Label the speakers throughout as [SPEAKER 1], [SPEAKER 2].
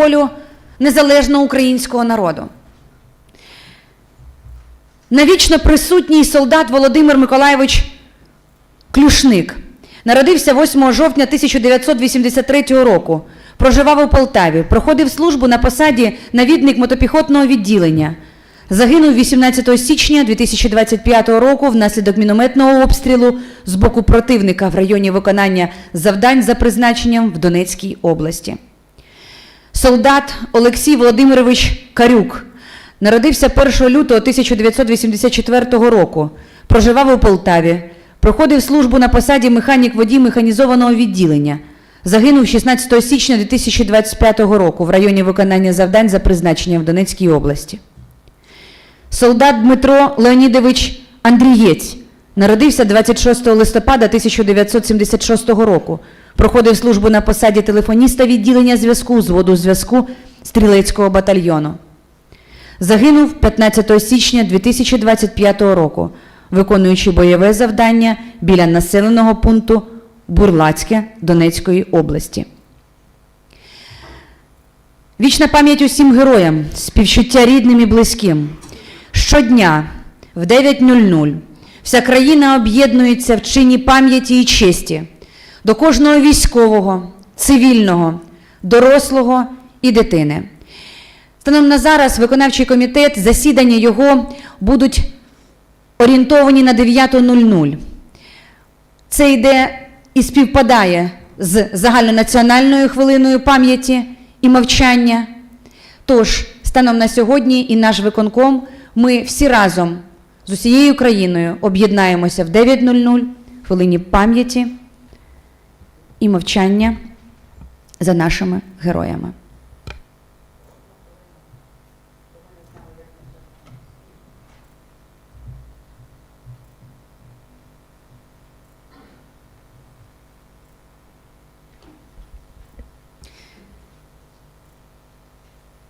[SPEAKER 1] волю незалежного українського народу. Навічно присутній солдат Володимир Миколайович Клюшник народився 8 жовтня 1983 року. Проживав у Полтаві, проходив службу на посаді навідник мотопіхотного відділення. Загинув 18 січня 2025 року внаслідок мінометного обстрілу з боку противника в районі виконання завдань за призначенням в Донецькій області. Солдат Олексій Володимирович Карюк народився 1 лютого 1984 року. Проживав у Полтаві, проходив службу на посаді механік водій механізованого відділення. Загинув 16 січня 2025 року в районі виконання завдань за призначенням в Донецькій області. Солдат Дмитро Леонідович Андрієць народився 26 листопада 1976 року. Проходив службу на посаді телефоніста відділення зв'язку зводу зв'язку стрілецького батальйону. Загинув 15 січня 2025 року, виконуючи бойове завдання біля населеного пункту Бурлацьке Донецької області. Вічна пам'ять усім героям, співчуття рідним і близьким. Щодня в 9.00 вся країна об'єднується в чині пам'яті і честі до кожного військового, цивільного, дорослого і дитини. Станом на зараз виконавчий комітет, засідання його будуть орієнтовані на 9.00. Це йде і співпадає з загальнонаціональною хвилиною пам'яті і мовчання. Тож, станом на сьогодні і наш виконком, ми всі разом з усією країною об'єднаємося в 9.00 хвилині пам'яті і мовчання за нашими героями.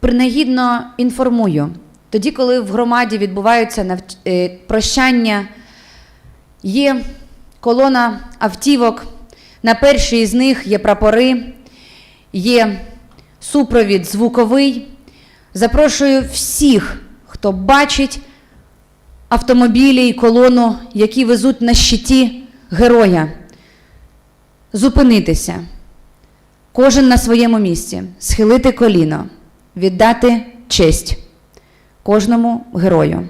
[SPEAKER 1] Принагідно інформую, тоді, коли в громаді відбуваються навч- е, прощання, є колона автівок, на першій з них є прапори, є супровід звуковий. Запрошую всіх, хто бачить автомобілі і колону, які везуть на щиті героя, зупинитися. Кожен на своєму місці, схилити коліно, віддати честь кожному герою.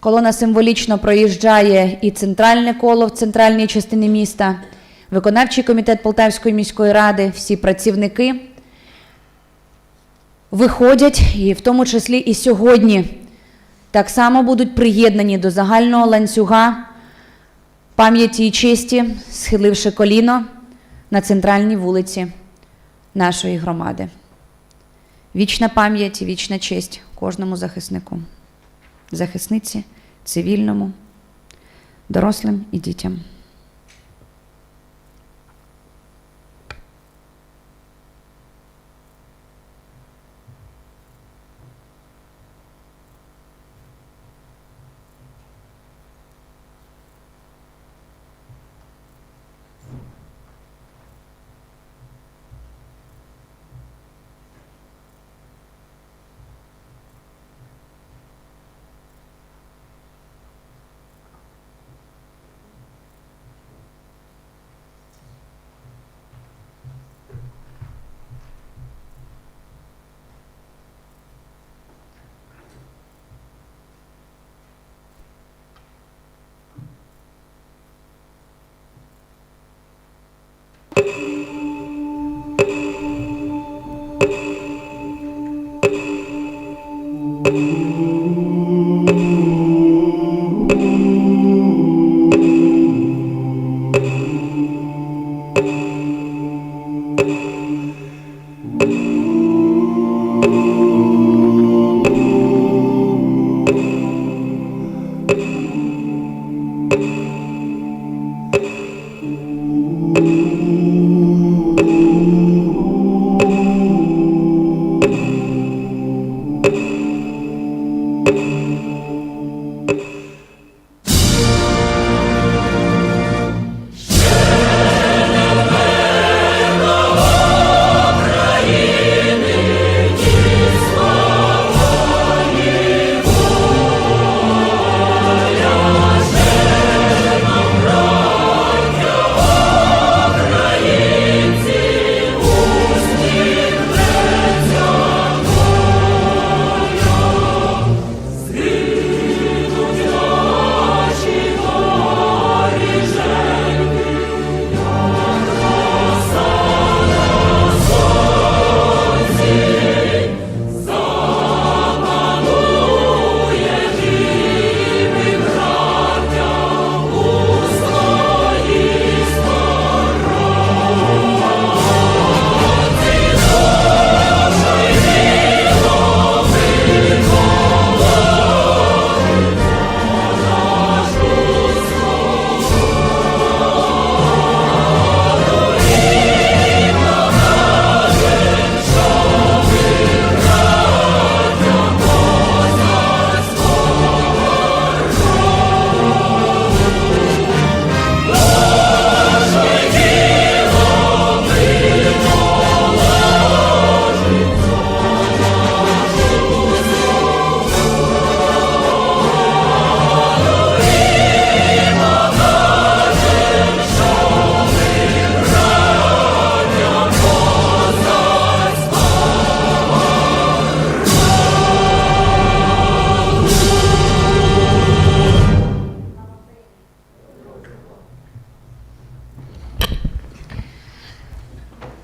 [SPEAKER 1] Колона символічно проїжджає і центральне коло в центральній частині міста, виконавчий комітет Полтавської міської ради, всі працівники виходять, і в тому числі і сьогодні так само будуть приєднані до загального ланцюга пам'яті і честі, схиливши коліно на центральній вулиці нашої громади. Вічна пам'ять вічна честь кожному захиснику, захисниці, цивільному, дорослим і дітям.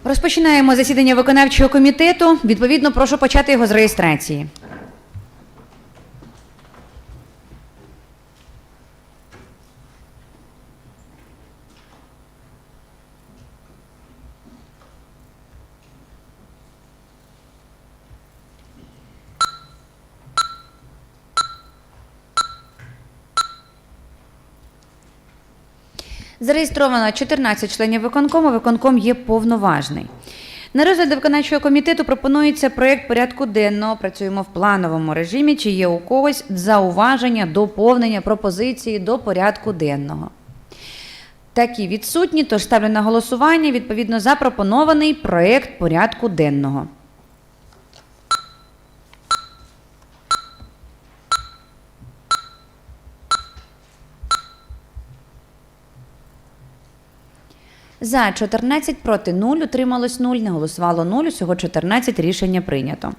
[SPEAKER 1] Розпочинаємо засідання виконавчого комітету. Відповідно, прошу почати його з реєстрації. Зареєстровано 14 членів виконкому. Виконком є повноважний. На розгляд виконавчого комітету пропонується проєкт порядку денного. Працюємо в плановому режимі. Чи є у когось зауваження, доповнення, пропозиції до порядку денного? Такі відсутні, тож ставлю на голосування відповідно запропонований проєкт порядку денного. За 14, проти 0, утрималось 0, не голосувало 0, усього 14, рішення прийнято.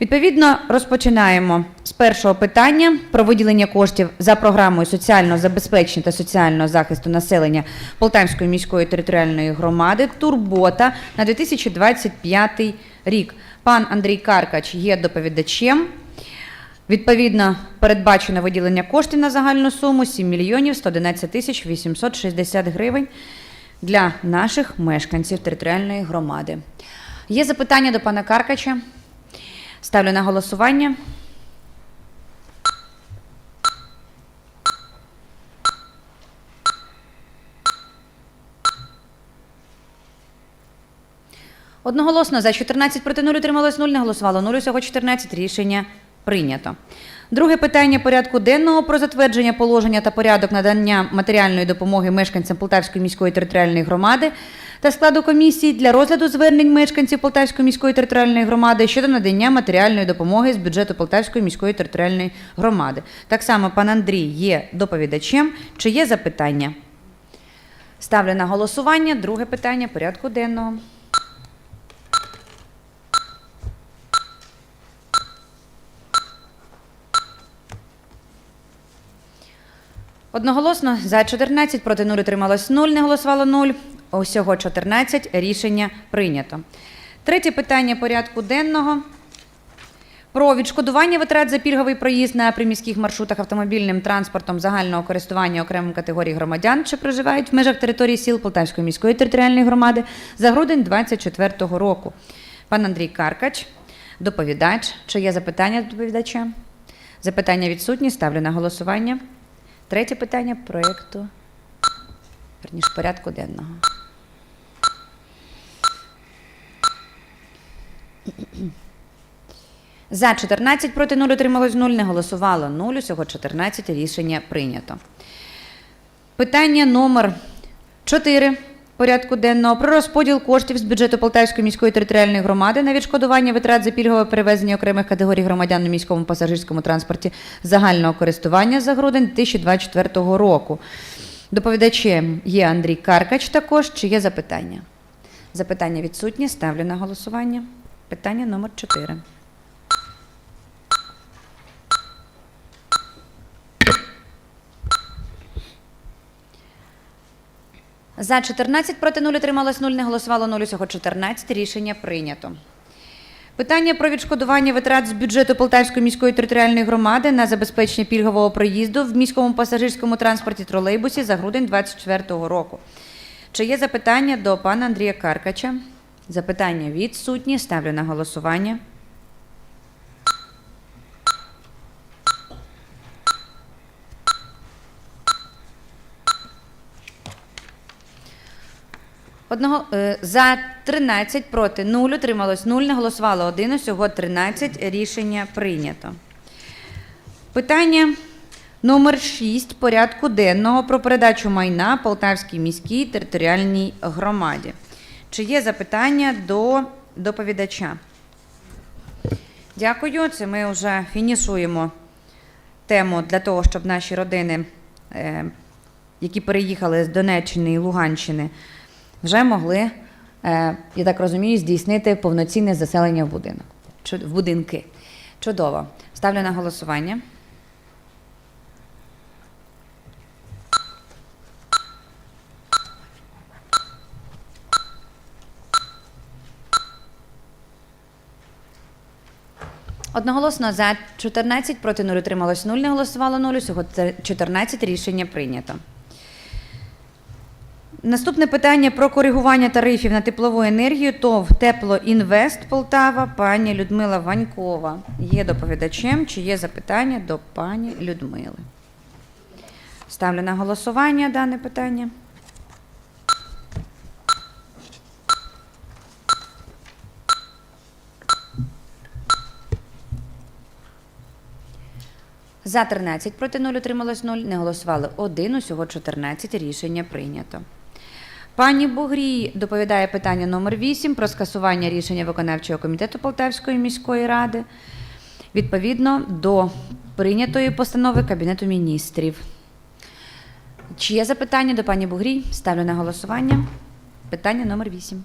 [SPEAKER 1] Відповідно, розпочинаємо з першого питання про виділення коштів за програмою соціального забезпечення та соціального захисту населення Полтавської міської територіальної громади Турбота на 2025 рік. Пан Андрій Каркач є доповідачем. Відповідно, передбачено виділення коштів на загальну суму 7 мільйонів 111 тисяч 860 гривень для наших мешканців територіальної громади. Є запитання до пана Каркача? Ставлю на голосування. Одноголосно за 14 проти 0 утрималось 0, не голосувало 0, усього 14. Рішення прийнято. Друге питання порядку денного про затвердження положення та порядок надання матеріальної допомоги мешканцям Полтавської міської територіальної громади та складу комісії для розгляду звернень мешканців Полтавської міської територіальної громади щодо надання матеріальної допомоги з бюджету Полтавської міської територіальної громади. Так само пан Андрій є доповідачем. Чи є запитання? Ставлю на голосування друге питання порядку денного. Одноголосно за 14, проти 0 утрималось 0, не голосувало 0. Усього 14. Рішення прийнято. Третє питання порядку денного. Про відшкодування витрат за пільговий проїзд на приміських маршрутах автомобільним транспортом загального користування окремим категорій громадян, що проживають в межах території сіл Полтавської міської територіальної громади за грудень 2024 року. Пан Андрій Каркач, доповідач. Чи є запитання до доповідача? Запитання відсутні. Ставлю на голосування. Третє питання проєкту, верніше, порядку денного. За 14, проти 0, отрималось 0, не голосувало 0, усього 14, рішення прийнято. Питання номер 4 порядку денного про розподіл коштів з бюджету Полтавської міської територіальної громади на відшкодування витрат за пільгове перевезення окремих категорій громадян у міському пасажирському транспорті загального користування за грудень 2024 року. Доповідачем є Андрій Каркач також. Чи є запитання? Запитання відсутні. Ставлю на голосування. Питання номер 4. За 14, проти 0, утрималось 0, не голосувало 0, усього 14. Рішення прийнято. Питання про відшкодування витрат з бюджету Полтавської міської територіальної громади на забезпечення пільгового проїзду в міському пасажирському транспорті тролейбусі за грудень 2024 року. Чи є запитання до пана Андрія Каркача? Запитання відсутні. Ставлю на голосування. Одного е, за 13 проти 0, утрималось 0, не голосувало 1, усього 13. Рішення прийнято. Питання номер 6 порядку денного про передачу майна Полтавській міській територіальній громаді. Чи є запитання до доповідача? Дякую. Це ми вже фінішуємо тему для того, щоб наші родини, е, які переїхали з Донеччини і Луганщини, вже могли, е, я так розумію, здійснити повноцінне заселення в будинок в будинки. Чудово. Ставлю на голосування. Одноголосно за 14, проти 0 утрималось 0, не голосувало 0, всього 14 рішення прийнято. Наступне питання про коригування тарифів на теплову енергію ТОВ Теплоінвест Полтава, пані Людмила Ванькова. Є доповідачем, чи є запитання до пані Людмили? Ставлю на голосування дане питання. За 13, проти 0 утрималось 0, не голосували 1, усього 14, рішення прийнято. Пані Бугрій доповідає питання номер 8 про скасування рішення виконавчого комітету Полтавської міської ради відповідно до прийнятої постанови Кабінету міністрів. Чи є запитання до пані Бугрій? Ставлю на голосування. Питання номер 8.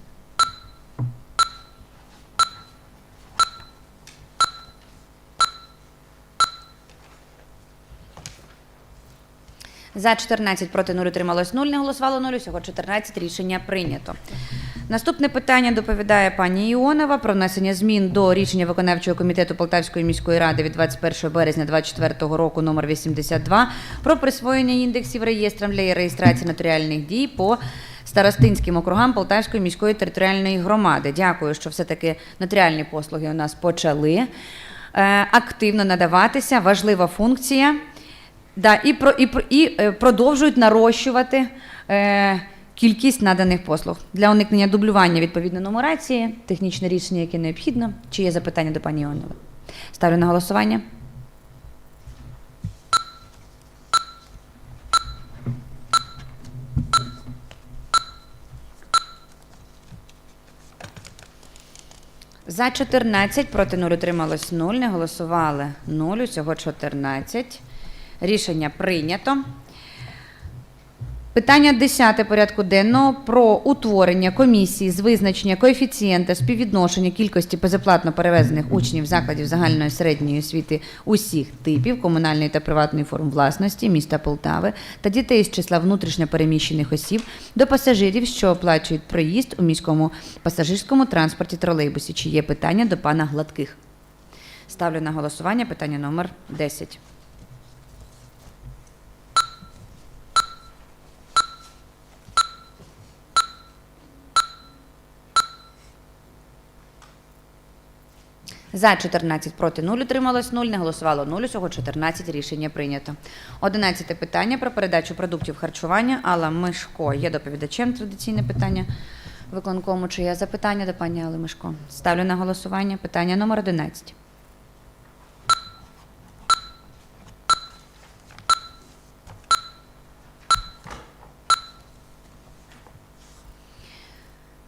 [SPEAKER 1] За 14 проти 0 утрималось 0, не голосувало 0, усього 14 рішення прийнято. Наступне питання доповідає пані Іонова про внесення змін до рішення виконавчого комітету Полтавської міської ради від 21 березня 2024 року номер 82 про присвоєння індексів реєстрам для реєстрації нотаріальних дій по старостинським округам Полтавської міської територіальної громади. Дякую, що все-таки нотаріальні послуги у нас почали е, активно надаватися. Важлива функція. Да, і, про, і, і е, продовжують нарощувати е, кількість наданих послуг для уникнення дублювання відповідно нумерації, технічне рішення, яке необхідно. Чи є запитання до пані Іонової? Ставлю на голосування. За 14, проти 0 утрималось 0, не голосували 0, усього 14. Рішення прийнято. Питання 10 порядку денного про утворення комісії з визначення коефіцієнта співвідношення кількості безоплатно перевезених учнів закладів загальної середньої освіти усіх типів комунальної та приватної форм власності міста Полтави та дітей з числа внутрішньо переміщених осіб до пасажирів, що оплачують проїзд у міському пасажирському транспорті тролейбусі. Чи є питання до пана Гладких? Ставлю на голосування питання номер 10. За 14 проти 0 утрималось 0, не голосувало 0, усього 14 рішення прийнято. 11 питання про передачу продуктів харчування. Алла Мишко є доповідачем традиційне питання виконкому. Чи є запитання до пані Алли Мишко? Ставлю на голосування питання номер 11.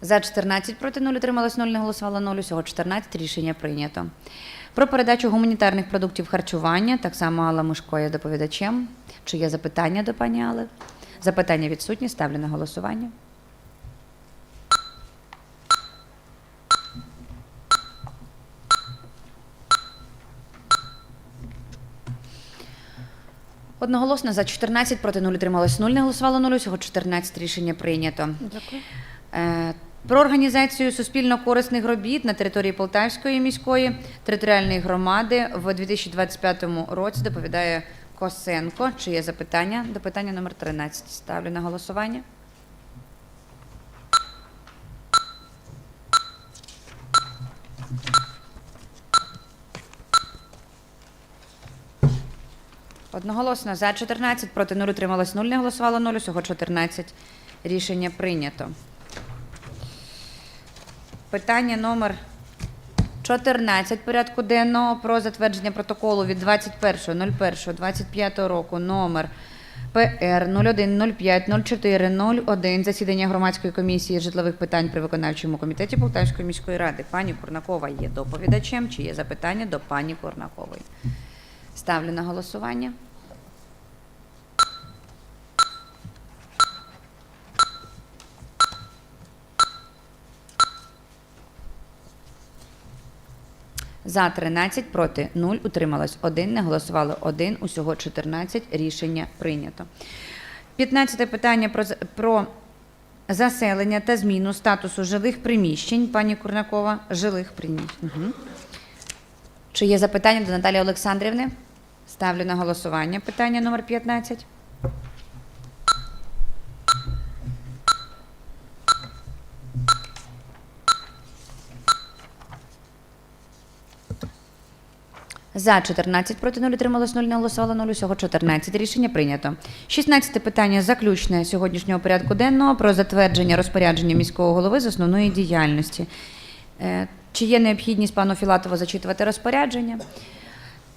[SPEAKER 1] За 14 проти 0 утрималось 0, не голосувало 0, усього 14 рішення прийнято. Про передачу гуманітарних продуктів харчування, так само Алла Мишко є доповідачем. Чи є запитання до пані Алли? Запитання відсутні, ставлю на голосування. Одноголосно за 14 проти 0 утрималось 0, не голосувало 0, усього 14 рішення прийнято.
[SPEAKER 2] Дякую.
[SPEAKER 1] Про організацію суспільно-корисних робіт на території Полтавської міської територіальної громади в 2025 році доповідає Косенко. Чи є запитання? До питання номер 13. Ставлю на голосування. Одноголосно за 14, проти 0 утрималось 0, не голосувало 0, усього 14. Рішення прийнято. Питання номер 14 порядку денного про затвердження протоколу від 21.01.25 року номер ПР 01050401 засідання громадської комісії житлових питань при виконавчому комітеті Полтавської міської ради. Пані Курнакова є доповідачем. Чи є запитання до пані Курнакової? Ставлю на голосування. За 13, проти 0, утрималось 1, не голосувало 1, усього 14, рішення прийнято. 15 питання про, про заселення та зміну статусу жилих приміщень. Пані Курнакова, жилих приміщень. Угу. Чи є запитання до Наталії Олександрівни? Ставлю на голосування питання номер 15. За 14, проти 0, трималось 0, не голосувало 0, усього 14. Рішення прийнято. 16 питання заключне сьогоднішнього порядку денного про затвердження розпорядження міського голови з основної діяльності. Е, Чи є необхідність пану Філатову зачитувати розпорядження?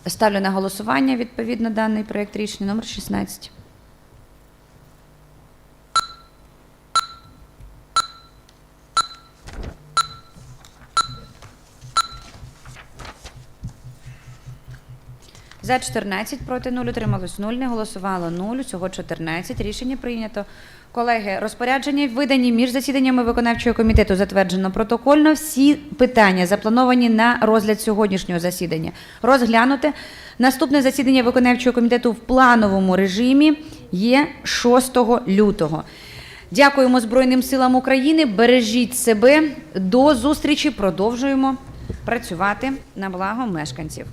[SPEAKER 1] Ставлю на голосування відповідно даний проєкт рішення номер 16. За 14, проти 0, утрималось 0, не голосувало 0, усього 14. Рішення прийнято. Колеги, розпорядження видані між засіданнями виконавчого комітету затверджено протокольно. Всі питання заплановані на розгляд сьогоднішнього засідання. Розглянути. Наступне засідання виконавчого комітету в плановому режимі є 6 лютого. Дякуємо Збройним силам України. Бережіть себе. До зустрічі. Продовжуємо працювати на благо мешканців.